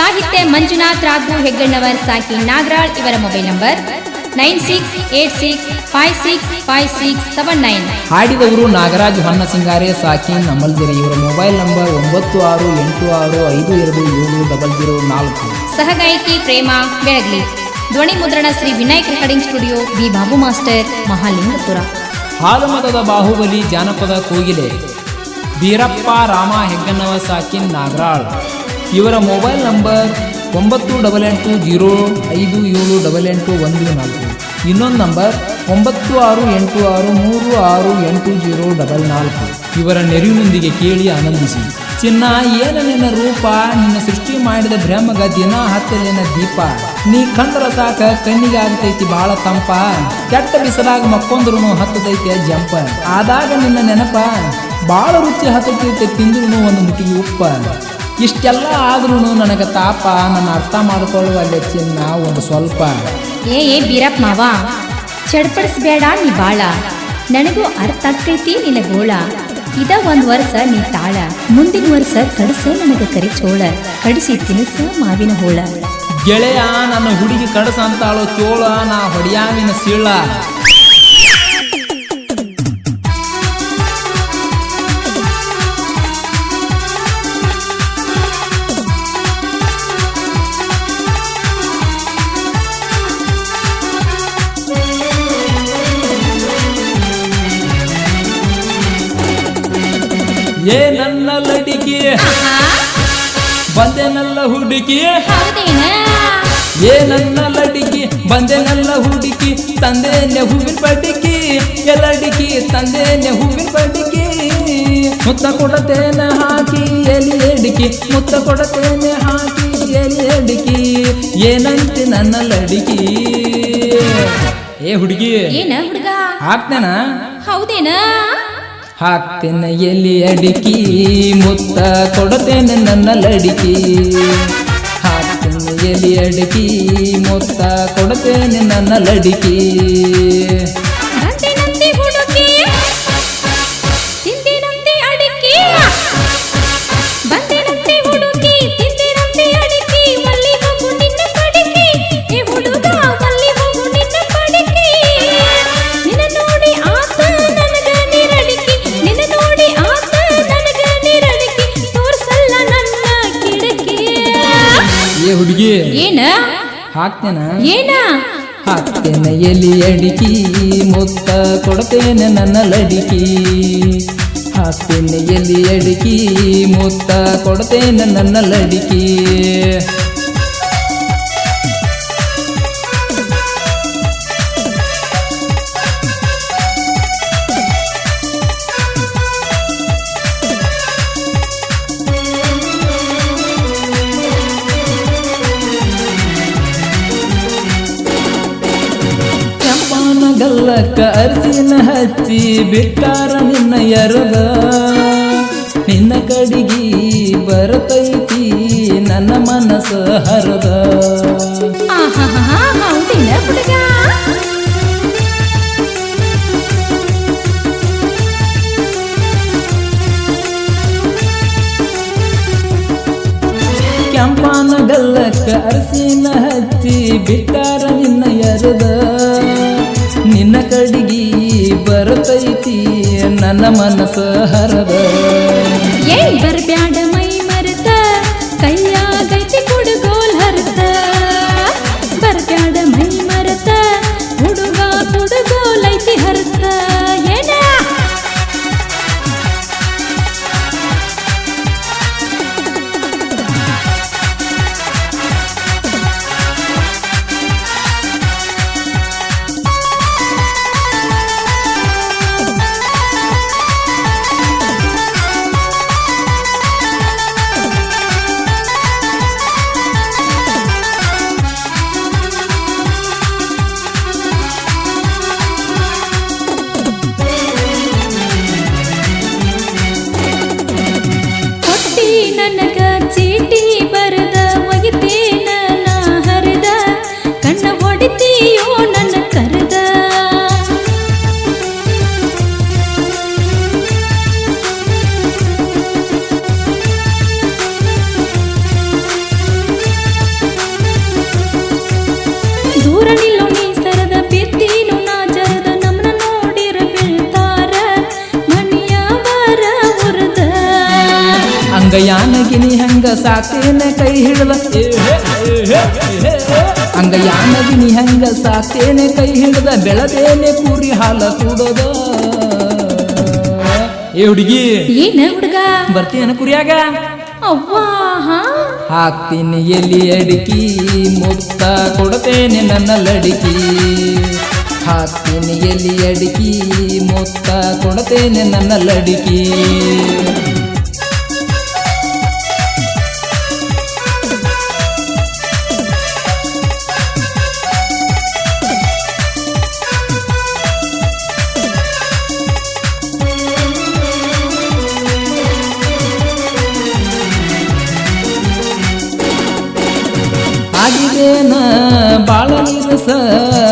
ಸಾಹಿತ್ಯ ಮಂಜುನಾಥ್ ರಾಘು ಹೆಗ್ಗಣ್ಣವರ್ ಸಾಕಿ ನಾಗರಾಳ್ ಇವರ mobile number nine six eight six five six five six seven nine. ಹಾಡಿದವರು Nagaraj ಹೊನ್ನ ಸಿಂಗಾರೆ ಸಾಕಿನ್ ಅಮಲ್ದಿರಿ ಇವರ ಮೊಬೈಲ್ ನಂಬರ್ ಒಂಬತ್ತು ಆರು ಎಂಟು ಆರು ಐದು ಎರಡು ಏಳು ಡಬಲ್ ಜೀರೋ ನಾಲ್ಕು. ಸಹಗಾಯಕಿ ಪ್ರೇಮ ಬೆಳಗ್ಲಿ. ಧ್ವನಿ ಮುದ್ರಣ Shri Vinayak recording studio B Babu master Mahalingapura. ಹಾಲುಮತದ Bahubali ಜಾನಪದ ಕೋಗಿಲೆ. ಬೀರಪ್ಪ ರಾಮ ಹೆಗ್ಗನ್ನವ ಸಾಕಿನ್ ನಾಗರಾಳ್. ಇವರ ಮೊಬೈಲ್ ನಂಬರ್ ಒಂಬತ್ತು ಡಬಲ್ ಎಂಟು ಜೀರೋ ಐದು ಏಳು ಡಬಲ್ ಎಂಟು ಒಂದು ನಾಲ್ಕು. ಇನ್ನೊಂದು ನಂಬರ್ ಒಂಬತ್ತು ಆರು ಎಂಟು ಆರು ಮೂರು ಆರು ಎಂಟು ಜೀರೋ ಡಬಲ್ ನಾಲ್ಕು. ಇವರ ನೆರವಿನೊಂದಿಗೆ ಕೇಳಿ ಆನಂದಿಸಿ. ಚಿನ್ನ ಏನ ನಿನ್ನ ರೂಪ? ನಿನ್ನ ಸೃಷ್ಟಿ ಮಾಡಿದ ಬ್ರಹ್ಮಗ ದಿನ ಹತ್ತಲಿನ ದೀಪ. ನೀ ಕಂಡ್ರ ಸಾಕ ಕಣ್ಣಿಗೆ ಆಗ್ತೈತಿ ಬಹಳ ತಂಪ. ಕೆಟ್ಟ ಬಿಸಿಲಾಗ ಮಕ್ಕೊಂದ್ರು ಹತ್ತದೈತೆ ಜಂಪ. ಆದಾಗ ನಿನ್ನ ನೆನಪ, ಬಾಳ ರುಚಿ ಹತ್ತೈತೆ ತಿಂದ್ರು ಒಂದು ಮುಟ್ಟಿಗೆ ಉಪ್ಪ. ಇಷ್ಟೆಲ್ಲ ಆದ್ರೂ ನನಗೆ ತಾಪ ನನ್ನ ಅರ್ಥ ಮಾಡ್ಕೊಳ್ಳುವಲ್ಲಿ ಚಿನ್ನ ಒಂದು ಸ್ವಲ್ಪ. ಏ ಏ ಬೀರಪ್ಪ ಮಾವ ಚಡ್ಪಡಿಸ್ಬೇಡ ನೀ ಬಾಳ. ನನಗೂ ಅರ್ಥ ಆಗ್ತೈತಿ ನಿನ್ನ ಗೋಳ. ಇದ ಒಂದ್ ವರ್ಷ ನೀ ತಾಳ. ಮುಂದಿನ ವರ್ಷ ಕಡಸ ಕರಿ ಚೋಳ. ಕಡಿಸಿ ತಿನಿಸ ಮಾವಿನ ಹೋಳ. ಗೆಳೆಯ ನನ್ನ ಹುಡುಗಿ ಕಡಸ ಅಂತಾಳೋ ಚೋಳ ನಾ ಹೊಡಿಯಾವಿನ ಸೀಳ ಬಂದೆನಲ್ಲ ಹುಡುಕಿ. ಏನನ್ನ ಏ ನನ್ನ ಲಡಿಕಿ ಬಂದೆನಲ್ಲ ಹುಡುಕಿ ತಂದೆನೆ ಹೂವಿನ ಪಡಿಕಿ ಎಲ್ಲಡಿಕಿ ತಂದೆನೆ ಹೂವಿನ ಪಡಿಕಿ ಮುತ್ತ ಕೊಡತೇನೆ ಹಾಕಿ ಎಲಿ ಎಡಿಕಿ. ಮುತ್ತ ಕೊಡತೇನೆ ಹಾಕಿ ಎಲಿ ಎಡಿಕಿ. ಏನಂತೆ ನನ್ನ ಲಡಿಕಿ. ಏ ಹುಡುಗಿ. ಏನ ಹುಡುಗ? ಹಾಕ್ತೇನ ಹೌದೇನ? ಹಾಕ್ತೇನೆ ಎಲ್ಲಿ ಅಡಿಕಿ ಮುತ್ತ ಕೊಡತೇನೆ ನನ್ನ ಲಡಿಕಿ. ಹಾಕ್ತೇನೆ ಎಲ್ಲಿ ಅಡಿಕಿ ಮುತ್ತ ಕೊಡತೇನೆ ನನ್ನ ಲಡಿಕಿ. ಹಾಕ್ತೇನ. ಏನ? ಹಾಕ್ತೇನೆ ಎಲಿ ಅಡಿಕಿ ಮುತ್ತ ಕೊಡ್ತೇನೆ ನನ್ನ ಲಡಿಕಿ. ಹಾಕ್ತೇನೆ ಎಲಿ ಅಡಿಕಿ ಮುತ್ತ ಕೊಡ್ತೇನೆ ನನ್ನ ಲಡಿಕಿ. ಅರ್ಜಿನ ಹಚ್ಚಿ ಬಿಟ್ಟಾರ ನಿನ್ನ ಎರಗ ನಿನ್ನ ಕಡಿಗಿ ಬರತೈತಿ ನನ್ನ ಮನಸ್ಸ ಹರದ? ಕೆಂಪಾನ ಗಲ್ಲಕ್ಕ ಅರಸಿನ ಹಚ್ಚಿ ಬಿಟ್ಟಾರ ನಿನ್ನ ಎರಗ ನಿನ್ನ ಕಡಿಗಿ ಬರತೈತಿ ನನ್ನ ಮನಸ ಹರದ ಅಂಗಯಾನಗಿನಿ ಹಂಗ ಸಾಕೇನ ಕೈ ಹಿಡುವ ಹಂಗ ಯಾನಗಿನಿ ಹಂಗ ಸಾಕೇನೆ ಕೈ ಹಿಡಿದ ಬೆಳದೇನೆ ಕುರಿ ಹಾಲ ಕೂಡದ. ಏ ಹುಡುಗಿ ಏನ ಹುಡುಗ? ಬರ್ತೀನ ಕುರಿಯಾಗ? ಅವ್ವಾ ಹಾ? ಹಾಕ್ತೀನಿ ಎಲ್ಲಿ ಅಡಿಕಿ ಮುಕ್ತ ಕೊಡ್ತೇನೆ ನನ್ನ ಲಡಿಕಿ. ಹಾಕ್ತೀನಿ ಎಲ್ಲಿ ಅಡಿಕಿ ಮುತ್ತ ಕೊಡ್ತೇನೆ ನನ್ನ ಲಡಿಕಿ.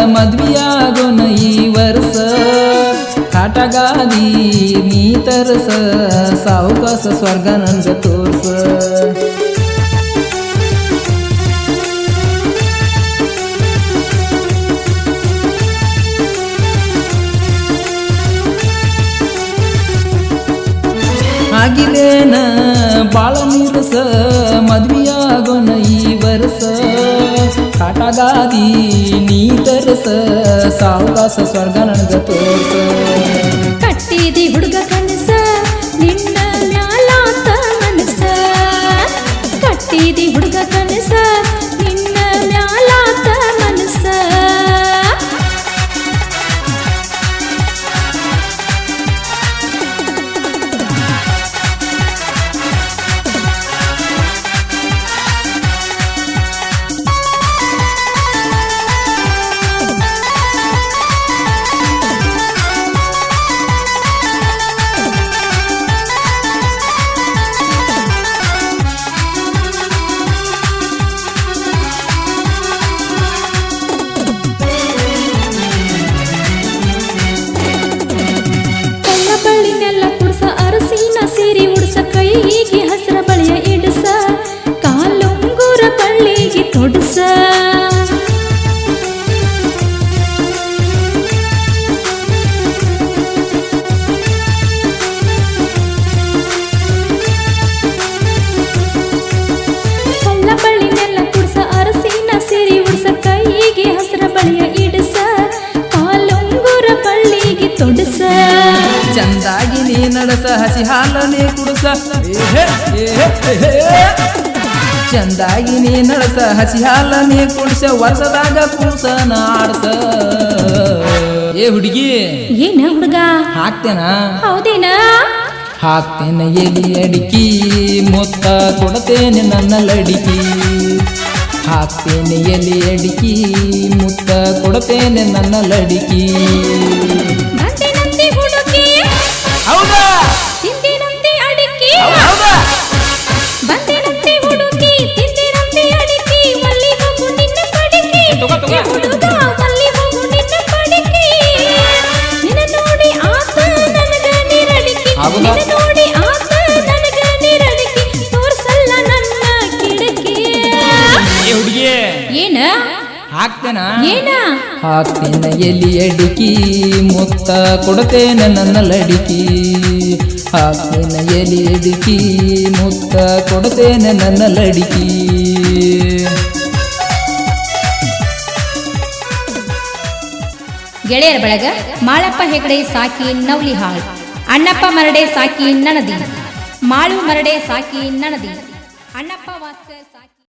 ಮದ್ವಿಯಾಗೋನ ಈ ವರ್ಷ. ಕಾಟಗಾದಿ ನೀ ತರಸ, ಸಾವುಕಾಸ ಸ್ವರ್ಗ ನಂದ ತೋರ್ಸ. ಆಗಿದೇನ ಬಾಳ ನೀರಸ ಮದ್ವಿಯಾಗೋನ ಈ ಕಾಟಗಾದಿ ನೀ ತರಸ ಸಾವುಕಾಸ ಸ್ವರ್ಗ ನನಗ ಚಂದಾಗಿ ನೀ ನಡಸ ಹಸಿ ಹಾಲನೆ ಕುಡಸ ಏಹೆ, ಏಹೆ, ಏಹೆ. ಚಂದಾಗಿ ನೀ ನಡಸ ಹಸಿ ಹಾಲನೆ ಕುಡಿಸ ವರ್ಷದಾಗ ಕೂಸ ನಾಡ್ಸ ಏ ಹುಡುಗಿ ಏನ ಹುಡುಗ? ಹಾಕ್ತೇನ? ಹೌದೇನ? ಹಾಕ್ತೇನೆ ಎಲಿ ಅಡಿಕಿ ಮೊತ್ತ ಕೊಡತೇನೆ ನನ್ನ ಲಡಿಕಿ. ಹಾಕ್ತೇನೆ ಎಲಿ ಅಡಿಕಿ ಮುತ್ತ ಕೊಡತೇನೆ ನನ್ನ ಲಡಿಕಿ. ಹಾಕ್ತೇನೆ ಎಲಿ ಅಡಿಕಿ ಮುತ್ತ ಕೊಡ್ತೇನೆ ನನ್ನ ಲಡಿಕಿ. ಹಾಕ್ತೇನೆ ಎಲಿ ಅಡಿಕಿ ಮುತ್ತ ಕೊಡ್ತೇನೆ ನನ್ನ ಲಡಿಕಿ. ಗೆಳೆಯರ ಬಳಗ, ಮಾಳಪ್ಪ ಹೆಗಡೆ ಸಾಕಿ ನವಲಿ ಹಾಳು. ಅಣ್ಣಪ್ಪ ಮರಡೆ ಸಾಕಿ ನನದಿ. ಮಾಳು ಮರಡೆ ಸಾಕಿ ನನದಿ. ಅಣ್ಣಪ್ಪ ವಾಸ್ಕರ್ ಸಾಕಿ